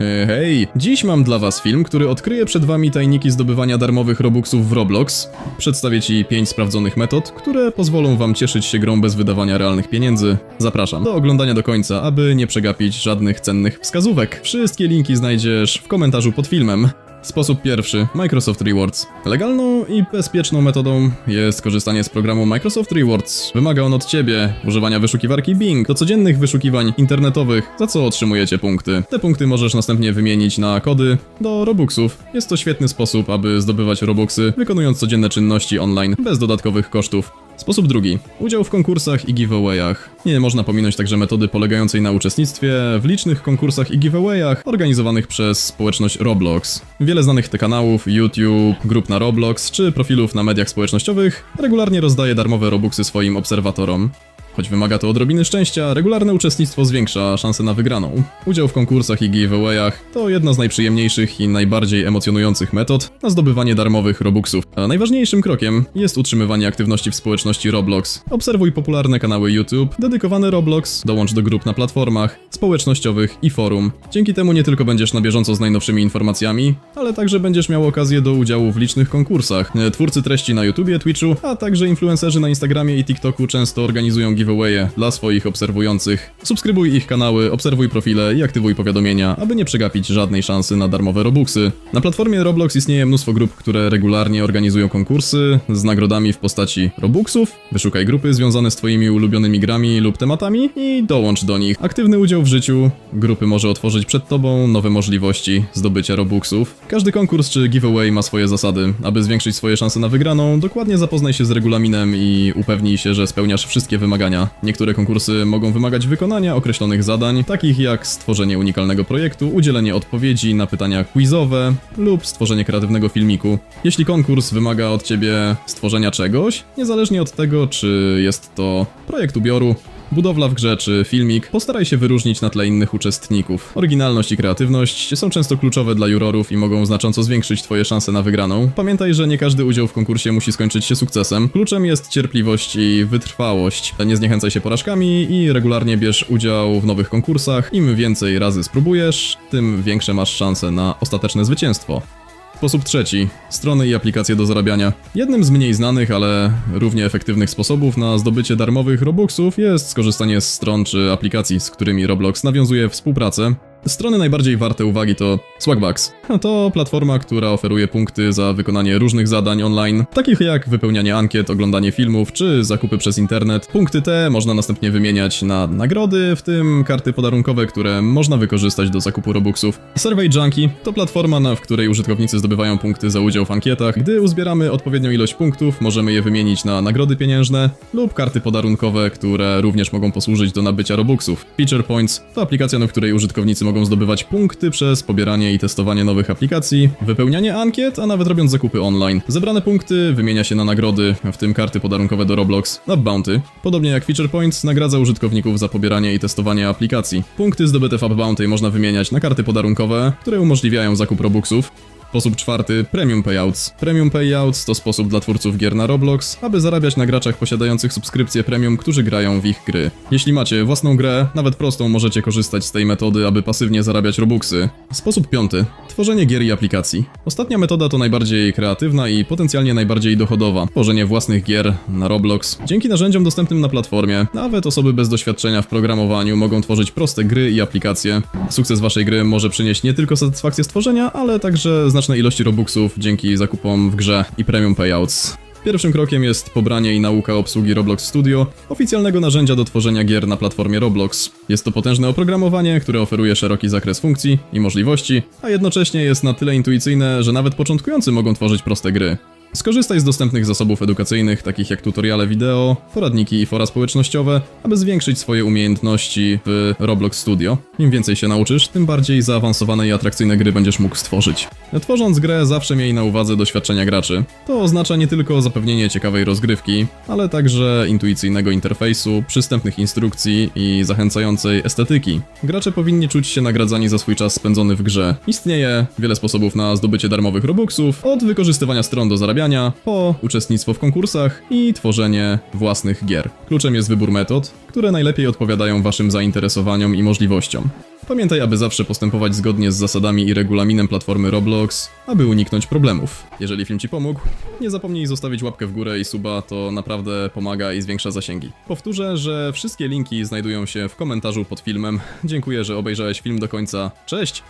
E, Hej, dziś mam dla was film, który odkryje przed wami tajniki zdobywania darmowych robuxów w Roblox. Przedstawię ci 5 sprawdzonych metod, które pozwolą wam cieszyć się grą bez wydawania realnych pieniędzy. Zapraszam do oglądania do końca, aby nie przegapić żadnych cennych wskazówek. Wszystkie linki znajdziesz w komentarzu pod filmem. Sposób pierwszy Microsoft Rewards. Legalną i bezpieczną metodą jest korzystanie z programu Microsoft Rewards. Wymaga on od ciebie używania wyszukiwarki Bing do codziennych wyszukiwań internetowych, za co otrzymujecie punkty. Te punkty możesz następnie wymienić na kody do Robuxów. Jest to świetny sposób, aby zdobywać Robuxy, wykonując codzienne czynności online bez dodatkowych kosztów. Sposób drugi. Udział w konkursach i giveawayach. Nie można pominąć także metody polegającej na uczestnictwie w licznych konkursach i giveawayach organizowanych przez społeczność Roblox. Wiele znanych te kanałów, YouTube, grup na Roblox czy profilów na mediach społecznościowych regularnie rozdaje darmowe Robuxy swoim obserwatorom. Choć wymaga to odrobiny szczęścia, regularne uczestnictwo zwiększa szanse na wygraną. Udział w konkursach i giveawayach to jedna z najprzyjemniejszych i najbardziej emocjonujących metod na zdobywanie darmowych Robuxów. A najważniejszym krokiem jest utrzymywanie aktywności w społeczności Roblox. Obserwuj popularne kanały YouTube dedykowane Roblox, dołącz do grup na platformach społecznościowych i forum. Dzięki temu nie tylko będziesz na bieżąco z najnowszymi informacjami, ale także będziesz miał okazję do udziału w licznych konkursach. Twórcy treści na YouTubie, Twitchu, a także influencerzy na Instagramie i TikToku często organizują giveawaye dla swoich obserwujących. Subskrybuj ich kanały, obserwuj profile i aktywuj powiadomienia, aby nie przegapić żadnej szansy na darmowe Robuxy. Na platformie Roblox istnieje mnóstwo grup, które regularnie organizują konkursy z nagrodami w postaci Robuxów. Wyszukaj grupy związane z twoimi ulubionymi grami lub tematami i dołącz do nich. Aktywny udział w życiu grupy może otworzyć przed tobą nowe możliwości zdobycia Robuxów. Każdy konkurs czy giveaway ma swoje zasady. Aby zwiększyć swoje szanse na wygraną, dokładnie zapoznaj się z regulaminem i upewnij się, że spełniasz wszystkie wymagania. Niektóre konkursy mogą wymagać wykonania określonych zadań, takich jak stworzenie unikalnego projektu, udzielenie odpowiedzi na pytania quizowe lub stworzenie kreatywnego filmiku. Jeśli konkurs wymaga od ciebie stworzenia czegoś, niezależnie od tego, czy jest to projekt ubioru, Budowla w grze czy filmik, postaraj się wyróżnić na tle innych uczestników. Oryginalność i kreatywność są często kluczowe dla jurorów i mogą znacząco zwiększyć twoje szanse na wygraną. Pamiętaj, że nie każdy udział w konkursie musi skończyć się sukcesem. Kluczem jest cierpliwość i wytrwałość. Nie zniechęcaj się porażkami i regularnie bierz udział w nowych konkursach. Im więcej razy spróbujesz, tym większe masz szanse na ostateczne zwycięstwo. Sposób trzeci. Strony i aplikacje do zarabiania. Jednym z mniej znanych, ale równie efektywnych sposobów na zdobycie darmowych Robuxów jest skorzystanie z stron czy aplikacji, z którymi Roblox nawiązuje współpracę. Strony najbardziej warte uwagi to Swagbucks. To platforma, która oferuje punkty za wykonanie różnych zadań online, takich jak wypełnianie ankiet, oglądanie filmów czy zakupy przez internet. Punkty te można następnie wymieniać na nagrody, w tym karty podarunkowe, które można wykorzystać do zakupu Robuxów. Survey Junkie to platforma, na- w której użytkownicy zdobywają punkty za udział w ankietach. Gdy uzbieramy odpowiednią ilość punktów, możemy je wymienić na nagrody pieniężne lub karty podarunkowe, które również mogą posłużyć do nabycia Robuxów. Feature Points to aplikacja, na której użytkownicy mogą zdobywać punkty przez pobieranie i testowanie nowych aplikacji, wypełnianie ankiet, a nawet robiąc zakupy online. Zebrane punkty wymienia się na nagrody, w tym karty podarunkowe do Roblox, Up Bounty. Podobnie jak Feature Points nagradza użytkowników za pobieranie i testowanie aplikacji. Punkty zdobyte w Up Bounty można wymieniać na karty podarunkowe, które umożliwiają zakup Robuxów. Sposób czwarty Premium Payouts. Premium Payouts to sposób dla twórców gier na Roblox, aby zarabiać na graczach posiadających subskrypcję premium, którzy grają w ich gry. Jeśli macie własną grę, nawet prostą, możecie korzystać z tej metody, aby pasywnie zarabiać Robuxy. Sposób piąty Tworzenie gier i aplikacji. Ostatnia metoda to najbardziej kreatywna i potencjalnie najbardziej dochodowa. Tworzenie własnych gier na Roblox. Dzięki narzędziom dostępnym na platformie, nawet osoby bez doświadczenia w programowaniu mogą tworzyć proste gry i aplikacje. Sukces waszej gry może przynieść nie tylko satysfakcję stworzenia, ale także znaczne ilości Robuxów dzięki zakupom w grze i premium payouts. Pierwszym krokiem jest pobranie i nauka obsługi Roblox Studio, oficjalnego narzędzia do tworzenia gier na platformie Roblox. Jest to potężne oprogramowanie, które oferuje szeroki zakres funkcji i możliwości, a jednocześnie jest na tyle intuicyjne, że nawet początkujący mogą tworzyć proste gry. Skorzystaj z dostępnych zasobów edukacyjnych, takich jak tutoriale wideo, poradniki i fora społecznościowe, aby zwiększyć swoje umiejętności w Roblox Studio. Im więcej się nauczysz, tym bardziej zaawansowane i atrakcyjne gry będziesz mógł stworzyć. Tworząc grę, zawsze miej na uwadze doświadczenia graczy. To oznacza nie tylko zapewnienie ciekawej rozgrywki, ale także intuicyjnego interfejsu, przystępnych instrukcji i zachęcającej estetyki. Gracze powinni czuć się nagradzani za swój czas spędzony w grze. Istnieje wiele sposobów na zdobycie darmowych Robuxów, od wykorzystywania stron do zarabiania zarabiania, po uczestnictwo w konkursach i tworzenie własnych gier. Kluczem jest wybór metod, które najlepiej odpowiadają waszym zainteresowaniom i możliwościom. Pamiętaj, aby zawsze postępować zgodnie z zasadami i regulaminem platformy Roblox, aby uniknąć problemów. Jeżeli film Ci pomógł, nie zapomnij zostawić łapkę w górę i suba, to naprawdę pomaga i zwiększa zasięgi. Powtórzę, że wszystkie linki znajdują się w komentarzu pod filmem. Dziękuję, że obejrzałeś film do końca. Cześć!